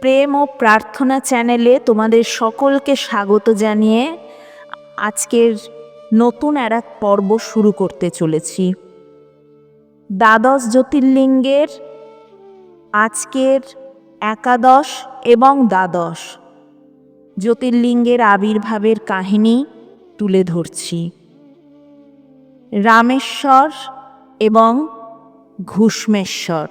প্রেম ও প্রার্থনা চ্যানেলে তোমাদের সকলকে স্বাগত জানিয়ে আজকের নতুন আর এক পর্ব শুরু করতে চলেছি। দ্বাদশ জ্যোতির্লিঙ্গের আজকের একাদশ এবং দ্বাদশ জ্যোতির্লিঙ্গের আবির্ভাবের কাহিনী তুলে ধরছি। রামেশ্বর এবং ঘুষ্মেশ্বর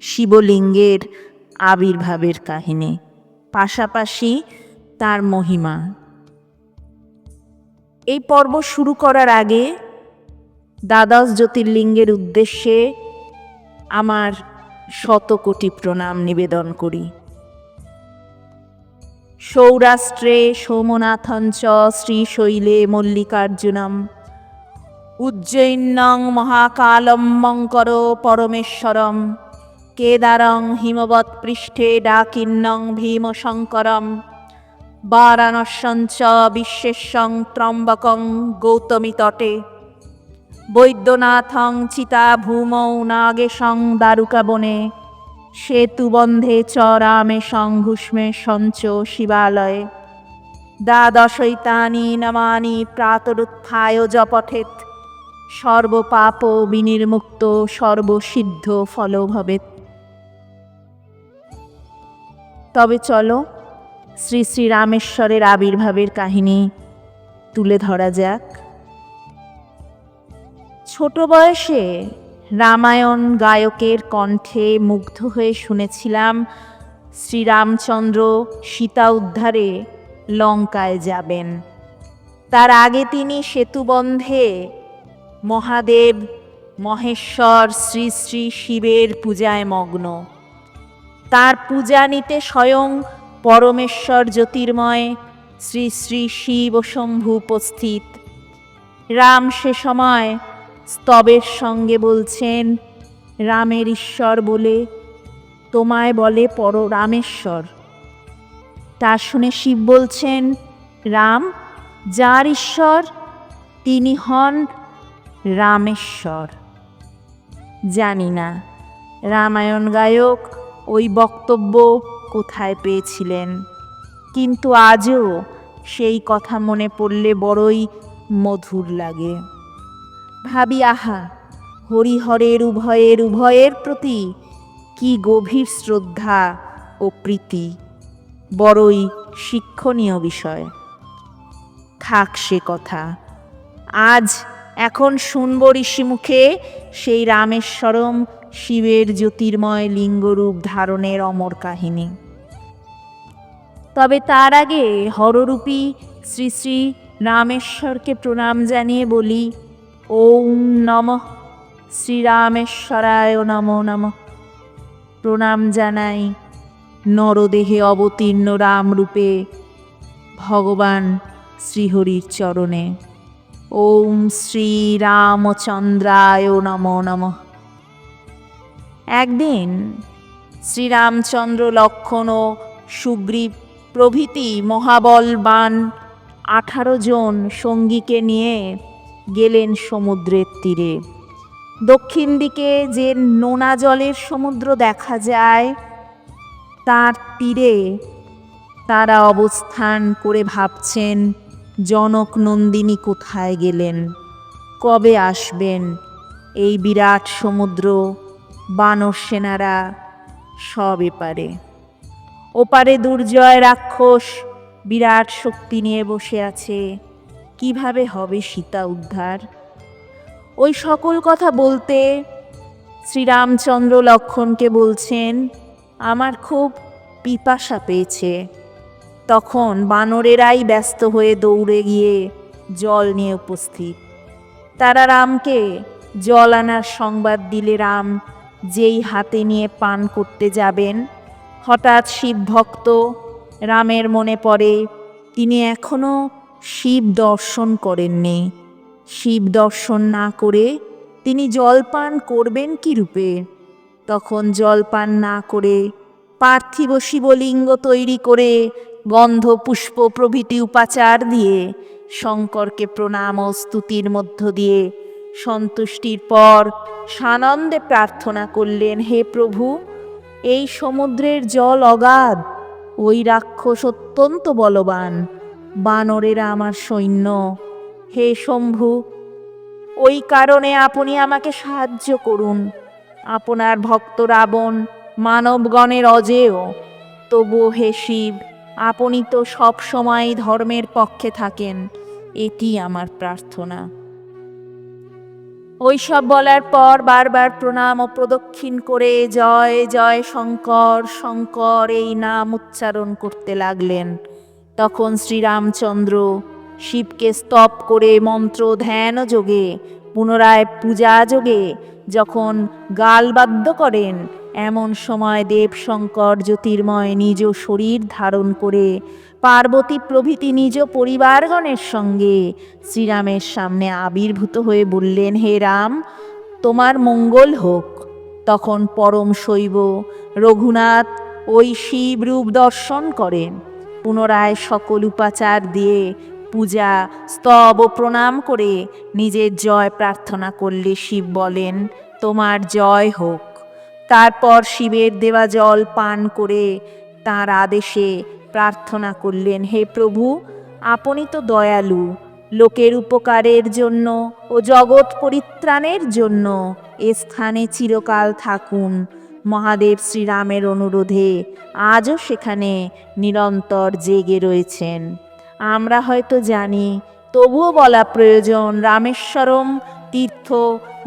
শিবলিঙ্গের আবির্ভাবের কাহিনী, পাশাপাশি তার মহিমা। এই পর্ব শুরু করার আগে দ্বাদশ জ্যোতির্লিঙ্গের উদ্দেশ্যে আমার শত কোটি প্রণাম নিবেদন করি। সৌরাষ্ট্রে সোমনাথঞ্চ শ্রীশৈলে মল্লিকার্জুনম। উজ্জয়িন্নং মহাকালম মঙ্কর পরমেশ্বরম। কেদারং হিমবৎ পৃষ্ঠে ডাকিন্নং ভীমশঙ্করম বারাণস্যঞ্চ বিশ্বেশ্বং ত্রম্বকং গৌতমী তটে বৈদ্যনাথং চিতা ভূমৌ নাগেশং দারুকাবনে। সেতুবন্ধে চ রামে সংঘুষ্মে সঞ্চ শিবালয়ে। দ্বাদশৈতানি নমানি প্রাতরুত্থায় জপঠেত সর্বপাপ বিনির্মুক্ত সর্বসিদ্ধ ফল তবে চলো, শ্রী শ্রী রামেশ্বরের আবির্ভাবের কাহিনী তুলে ধরা যাক। ছোট বয়সে রামায়ণ গায়কের কণ্ঠে মুগ্ধ হয়ে শুনেছিলাম শ্রীরামচন্দ্র সীতা উদ্ধারে লঙ্কায় যাবেন। তার আগে তিনি সেতুবন্ধে মহাদেব, মহেশ্বর শ্রী শ্রী শিবের পূজায় মগ্ন। তার পূজা নিতে স্বয়ং পরমেশ্বর জ্যোতির্ময় শ্রী শ্রী শিব শম্ভু উপস্থিত। রাম সে সময় স্তবের সঙ্গে বলছেন, রামের ঈশ্বর বলে তোমায় বলে পর রামেশ্বর তা শুনে শিব বলছেন, রাম, যার ঈশ্বর, তিনি হন রামেশ্বর। জানি না। রামায়ণ গায়ক ওই বক্তব্য কোথায় পেয়েছিলেন? কিন্তু আজও সেই কথা মনে পড়লে বড়ই মধুর লাগে। ভাবি, আহা, হরিহরের উভয়ের উভয়ের প্রতি কি গভীর শ্রদ্ধা ও প্রীতি। বড়ই শিক্ষণীয় বিষয়। থাক সে কথা, আজ এখন শুনব ঋষিমুখে সেই রামেশ্বরম শিবের জ্যোতির্ময় লিঙ্গরূপ ধারণের অমর কাহিনী। তবে তার আগে হররূপী শ্রী শ্রী রামেশ্বরকে প্রণাম জানিয়ে বলি, ওম নম শ্রীরামেশ্বরায় নমো নম। প্রণাম জানাই নরদেহে অবতীর্ণ রামরূপে ভগবান শ্রীহরির চরণে। ওম শ্রীরামচন্দ্রায় নমো নমঃ। একদিন শ্রীরামচন্দ্র লক্ষণ ও সুগ্রীব প্রভৃতি মহাবলবান আঠারো জন সঙ্গীকে নিয়ে গেলেন সমুদ্রের তীরে। দক্ষিণ দিকে যে নোনা জলের সমুদ্র দেখা যায়, তার তীরে তারা অবস্থান করে ভাবছেন, জনক নন্দিনী কোথায় গেলেন? কবে আসবেন এই বিরাট সমুদ্র? বানর সেনারা সব এপারে ওপারে দুর্জয় রাক্ষস বিরাট শক্তি নিয়ে বসে আছে। কীভাবে হবে সীতা উদ্ধার? ওই সকল কথা বলতে শ্রীরামচন্দ্র লক্ষণকে বলছেন, আমার খুব পিপাসা পেয়েছে। তখন বানরেরাই ব্যস্ত হয়ে দৌড়ে গিয়ে জল নিয়ে উপস্থিত। তারা রামকে জল আনার সংবাদ দিলে রাম যেই হাতে নিয়ে পান করতে যাবেন। হঠাৎ শিব ভক্ত, রামের মনে পড়ে, তিনি এখনও শিব দর্শন করেননি। শিব দর্শন না করে তিনি জলপান করবেন কি রূপে? তখন জলপান না করে পার্থিব শিবলিঙ্গ তৈরি করে গন্ধ পুষ্প প্রভৃতি উপাচার দিয়ে শঙ্করকে প্রণাম ও স্তুতির মধ্য দিয়ে সন্তুষ্টির পর সানন্দে প্রার্থনা করলেন, হে প্রভু, এই সমুদ্রের জল অগাধ, ওই রাক্ষস অত্যন্ত বলবান, বানরেরা আমার সৈন্য। হে শম্ভু, ওই কারণে আপনি আমাকে সাহায্য করুন। আপনার ভক্ত রাবণ মানবগণের অজেয়। তবু হে শিব, আপনি তো সব সময় ধর্মের পক্ষে থাকেন, এটি আমার প্রার্থনা। ওইসব বলার পর বারবার প্রণাম ও প্রদক্ষিণ করে জয় জয় শঙ্কর শঙ্কর এই নাম উচ্চারণ করতে লাগলেন। তখন শ্রীরামচন্দ্র শিবকে স্তব করে মন্ত্র ধ্যান যোগে, পুনরায় পূজা যোগে যখন গালবাদ্য করেন, এমন সময় দেবশঙ্কর জ্যোতির্ময় নিজ শরীর ধারণ করে পার্বতী প্রভৃতি নিজ পরিবারগণের সঙ্গে। শ্রীরামের সামনে আবির্ভূত হয়ে বললেন, হে রাম, তোমার মঙ্গল হোক। তখন পরম শৈব রঘুনাথ ওই শিব রূপ দর্শন করেন। পুনরায় সকল উপাচার দিয়ে পূজা, স্তব প্রণাম করে নিজের জয় প্রার্থনা করলে শিব বলেন, তোমার জয় হোক। তারপর শিবের দেওয়া জল পান করে তার আদেশে প্রার্থনা করলেন, হে প্রভু, আপনি তো দয়ালু, লোকের উপকারের জন্য ও জগৎ পরিত্রাণের জন্য এ স্থানে চিরকাল থাকুন। মহাদেব শ্রীরামের অনুরোধে আজও সেখানে নিরন্তর জেগে রয়েছেন। আমরা হয়তো জানি, তবুও বলা প্রয়োজন, রামেশ্বরম তীর্থ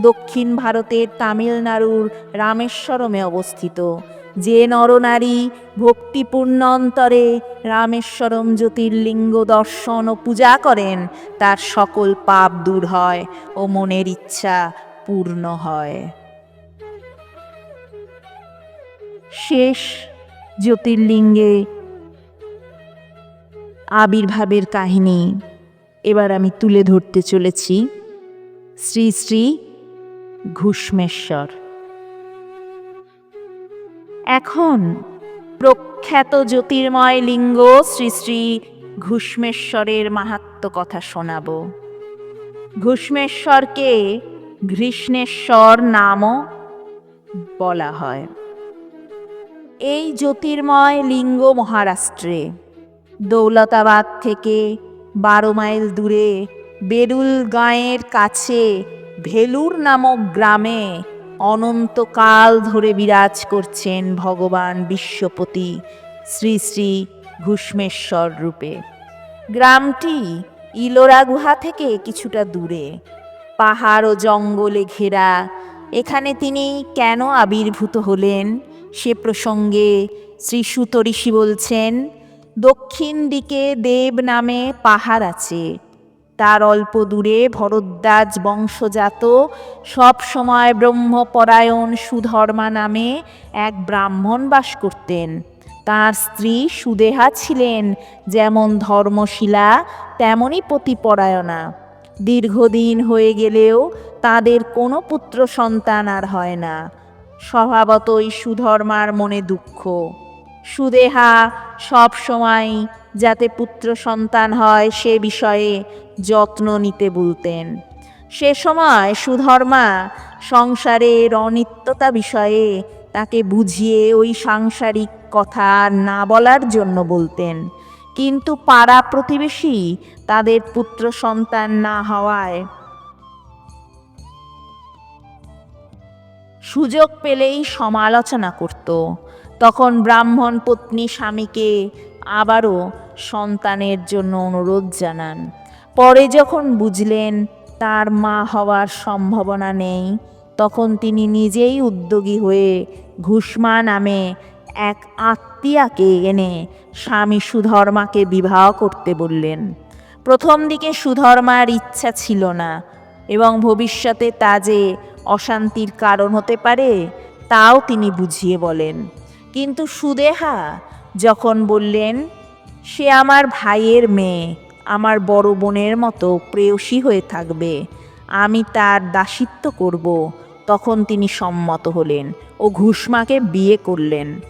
দক্ষিণ ভারতের তামিলনাড়ুর রামেশ্বরমে অবস্থিত। যে নরনারী ভক্তিপূর্ণ অন্তরে রামেশ্বরম জ্যোতির্লিঙ্গ দর্শন ও পূজা করেন, তার সকল পাপ দূর হয় ও মনের ইচ্ছা পূর্ণ হয়। শেষ জ্যোতির্লিঙ্গে আবির্ভাবের কাহিনী এবার আমি তুলে ধরতে চলেছি। শ্রী শ্রী ঘুষ্মেশ্বর। এখন প্রখ্যাত জ্যোতির্ময় লিঙ্গ শ্রী শ্রী ঘুষ্মেশ্বরের মাহাত্ম কথা শোনাব। ঘুষ্মেশ্বরকে ঘৃষ্ণেশ্বর নামও বলা হয়। এই জ্যোতির্ময় লিঙ্গ মহারাষ্ট্রে, দৌলতাবাদ থেকে বারো মাইল দূরে বেরুল গাঁয়ের কাছে ভেলুর নামক গ্রামে অনন্তকাল ধরে বিরাজ করছেন ভগবান বিশ্বপতি শ্রী শ্রী ঘুষ্মেশ্বর রূপে। গ্রামটি ইলোরা গুহা থেকে কিছুটা দূরে। পাহাড় ও জঙ্গলে ঘেরা, এখানে তিনি কেন আবির্ভূত হলেন সে প্রসঙ্গে শ্রী সুত ঋষি বলছেন, দক্ষিণ দিকে দেব নামে পাহাড় আছে তার অল্প দূরে ভরদ্বাজ বংশজাত, সব সময় ব্রহ্মপরায়ণ সুধর্মা নামে এক ব্রাহ্মণ বাস করতেন। তার স্ত্রী সুদেহা ছিলেন, যেমন ধর্মশিলা, তেমনই পতিপরায়ণা। দীর্ঘদিন হয়ে গেলেও তাদের কোনো পুত্র সন্তান আর হয় না। স্বভাবতই সুধর্মার মনে দুঃখ। সুদেহা সব সময় যাতে পুত্র সন্তান হয় সে বিষয়ে যত্ন নিতে বলতেন। সে সময় সুধর্মা সংসারের অনিত্যতা বিষয়ে তাকে বুঝিয়ে ওই সাংসারিক কথা না বলার জন্য বলতেন। কিন্তু পাড়া প্রতিবেশী তাদের পুত্র সন্তান না হওয়ায় সুযোগ পেলেই সমালোচনা করত। তখন ব্রাহ্মণ পত্নী স্বামীকে আবারও সন্তানের জন্য অনুরোধ জানান। পরে যখন বুঝলেন তার মা হওয়ার সম্ভাবনা নেই, তখন তিনি নিজেই উদ্যোগী হয়ে ঘুষমা নামে এক আত্মীয়াকে এনে স্বামী সুধর্মাকে বিবাহ করতে বললেন। প্রথম দিকে সুধর্মার ইচ্ছা ছিল না এবং ভবিষ্যতে তা যে অশান্তির কারণ হতে পারে, তাও তিনি বুঝিয়ে বলেন। কিন্তু সুদেহা যখন বললেন, সে আমার ভাইয়ের মেয়ে, আমার বড় বোনের মতো প্রেয়সী হয়ে থাকবে, আমি তার দাসিত্ব করব। তখন তিনি সম্মত হলেন ও ঘুষমাকে বিয়ে করলেন।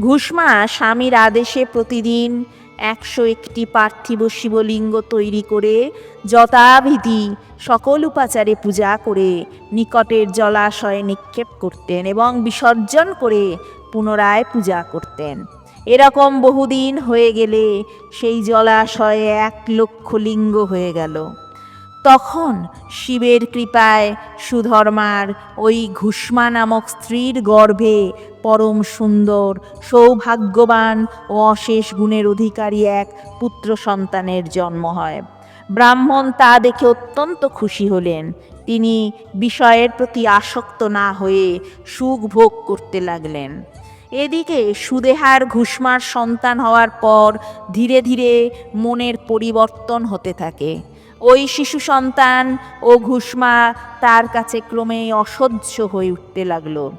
ঘুষমা স্বামীর আদেশে প্রতিদিন একশো একটি পার্থিব শিবলিঙ্গ তৈরি করে যথাবিধি সকল উপাচারে পূজা করে নিকটের জলাশয়ে নিক্ষেপ করতেন এবং বিসর্জন করে পুনরায় পূজা করতেন। এরকম বহুদিন হয়ে গেলে সেই জলাশয়ে এক লক্ষ লিঙ্গ হয়ে গেল। তখন শিবের কৃপায় সুধর্মার ওই ঘুষ্মা নামক স্ত্রীর গর্ভে পরম সুন্দর, সৌভাগ্যবান ও অশেষ গুণের অধিকারী এক পুত্র সন্তানের জন্ম হয়। ব্রাহ্মণ তা দেখে অত্যন্ত খুশি হলেন। তিনি বিষয়ের প্রতি আসক্ত না হয়ে সুখ ভোগ করতে লাগলেন। এদিকে সুদেহার ঘুষমার সন্তান হওয়ার পর ধীরে ধীরে মনের পরিবর্তন হতে থাকে। ওই শিশু সন্তান ও ঘুষমা তার কাছে ক্রমে অসহ্য হয়ে উঠতে লাগল।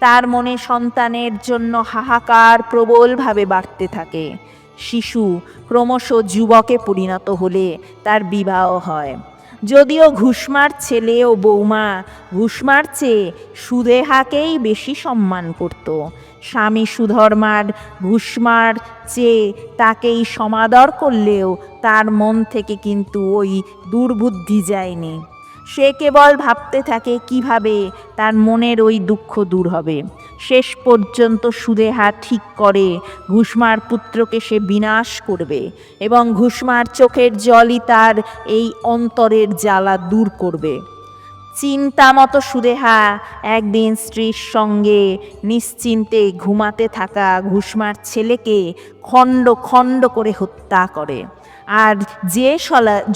তার মনে সন্তানের জন্য হাহাকার প্রবলভাবে বাড়তে থাকে। শিশু ক্রমশ যুবকে পরিণত হলে তার বিবাহ হয়। যদিও ঘুষমার ছেলে ও বৌমা, ঘুষমার চেয়ে সুদেহাকেই বেশি সম্মান করত। স্বামী সুধর্মার ঘুষমার চেয়ে তাকেই সমাদর করলেও তার মন থেকে কিন্তু ওই দুর্বুদ্ধি যায়নি। সে কেবল ভাবতে থাকে কীভাবে তার মনের ওই দুঃখ দূর হবে। শেষ পর্যন্ত সুদেহা ঠিক করে ঘুষমার পুত্রকে সে বিনাশ করবে এবং ঘুষমার চোখের জলই তার এই অন্তরের জ্বালা দূর করবে। চিন্তা মতো সুদেহা, একদিন স্ত্রীর সঙ্গে নিশ্চিন্তে ঘুমাতে থাকা ঘুষমার ছেলেকে খণ্ড খণ্ড করে হত্যা করে। আর যে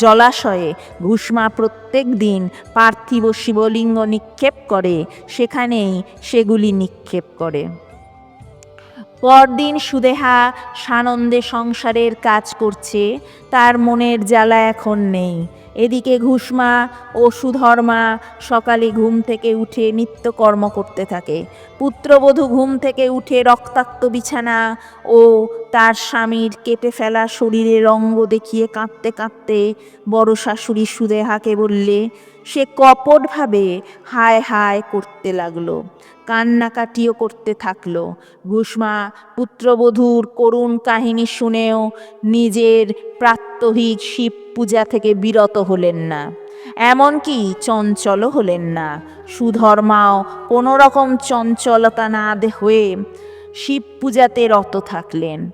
জলাশয়ে ঘুষমা প্রত্যেক দিন পার্থিব শিবলিঙ্গ নিক্ষেপ করে, সেখানেই সেগুলি নিক্ষেপ করে। পরদিন সুদেহা সানন্দে সংসারের কাজ করছে, তার মনের জ্বালা এখন নেই। এদিকে ঘুষমা ও সুধর্মা সকালে ঘুম থেকে উঠে নিত্যকর্ম করতে থাকে। পুত্রবধূ ঘুম থেকে উঠে রক্তাক্ত বিছানা ও তার স্বামীর কেটে ফেলা শরীরের অঙ্গ দেখিয়ে কাঁদতে কাঁদতে বড় শাশুড়ি সুদেহাকে বললে, সে কপটভাবে হায় হায় করতে লাগল, কান্নাকাটিও করতে থাকল। ঘুষমা পুত্রবধূর করুণ কাহিনী শুনেও নিজের প্রাত্যহিক শিব পূজা থেকে বিরত হলেন না। এমনকি চঞ্চল হলেন না। সুধর্মাও কোনো রকম চঞ্চলতা না হয়ে শিব পূজাতে রত থাকলেন।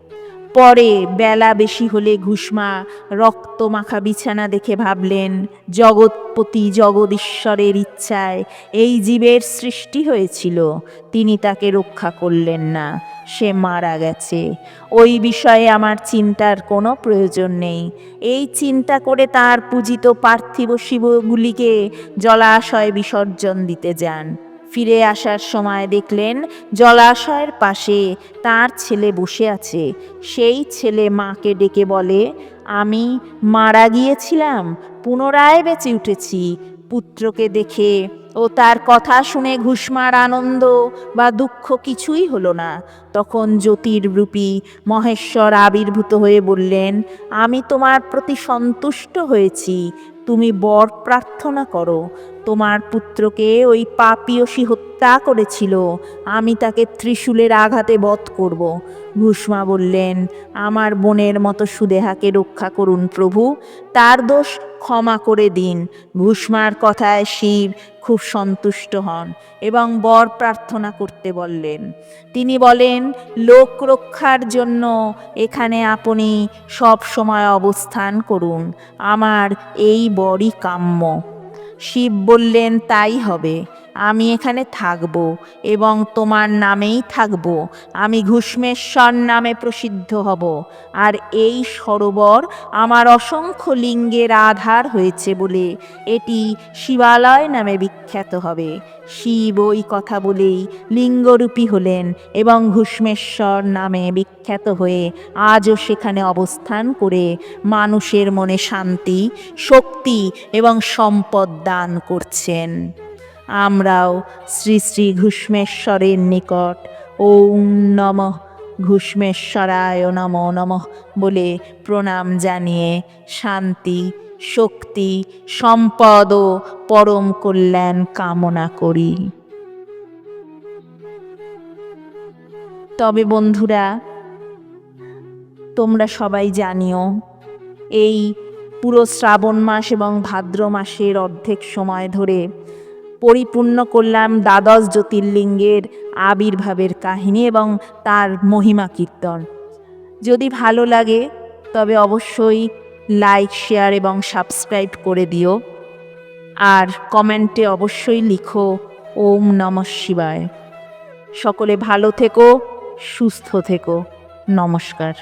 পরে বেলা বেশি হলে ঘুষমা, রক্ত মাখা বিছানা দেখে ভাবলেন জগৎপতি জগদীশ্বরের ইচ্ছায় এই জীবের সৃষ্টি হয়েছিল, তিনি তাকে রক্ষা করলেন না, সে মারা গেছে। ওই বিষয়ে আমার চিন্তার কোনো প্রয়োজন নেই। এই চিন্তা করে তার পূজিত পার্থিব শিবগুলিকে জলাশয়ে বিসর্জন দিতে যান। ফিরে আসার সময় দেখলেন জলাশয়ের পাশে তার ছেলে বসে আছে। সেই ছেলে মাকে ডেকে বলে, আমি মারা গিয়েছিলাম, পুনরায় বেঁচে উঠেছি। পুত্রকে দেখে ও তার কথা শুনে ঘুষমার আনন্দ বা দুঃখ কিছুই হলো না। তখন জ্যোতির্রূপী মহেশ্বর আবির্ভূত হয়ে বললেন, আমি তোমার প্রতি সন্তুষ্ট হয়েছি। তুমি বর প্রার্থনা করো। তোমার পুত্রকে ওই পাপিয়সী হত্যা করেছিল। আমি তাকে ত্রিশূলের আঘাতে বধ করব। ঘুষমা বললেন, আমার বোনের মতো সুদেহাকে রক্ষা করুন প্রভু, তার দোষ ক্ষমা করে দিন। ঘুষমার কথায় শিব খুব সন্তুষ্ট হন এবং বর প্রার্থনা করতে বললেন। তিনি বলেন, লোক রক্ষার জন্য এখানে আপনি সব সময় অবস্থান করুন। আমার এই বরই কাম্য। শিব বললেন তাই হবে। আমি এখানে থাকব এবং তোমার নামেই থাকব। আমি ঘুষ্মেশ্বর নামে প্রসিদ্ধ হব। আর এই সরোবর আমার অসংখ্য লিঙ্গের আধার হয়েছে বলে এটি শিবালয় নামে বিখ্যাত হবে। শিব ওই কথা বলেই লিঙ্গরূপী হলেন এবং ঘুষ্মেশ্বর নামে বিখ্যাত হয়ে আজও সেখানে অবস্থান করে মানুষের মনে শান্তি, শক্তি এবং সম্পদ দান করছেন। আমরাও শ্রী শ্রী ঘুষ্মেশ্বরের নিকট। ওম নমঃ ঘুষ্মেশ্বরায় নম নমঃ বলে প্রণাম জানিয়ে শান্তি, শক্তি, সম্পদ ও পরম কল্যাণ কামনা করি। তবে বন্ধুরা, তোমরা সবাই জানিও, এই পুরো শ্রাবণ মাস এবং ভাদ্র মাসের অর্ধেক সময় ধরে পরিপূর্ণ করলাম দ্বাদশ জ্যোতির্লিঙ্গের আবির্ভাবের কাহিনী এবং তার মহিমা কীর্তন। যদি ভালো লাগে, তবে অবশ্যই লাইক, শেয়ার এবং সাবস্ক্রাইব করে দিও। আর কমেন্টে অবশ্যই লিখো, ওম নমঃ শিবায়। সকলে ভালো থেকো, সুস্থ থেকো। নমস্কার।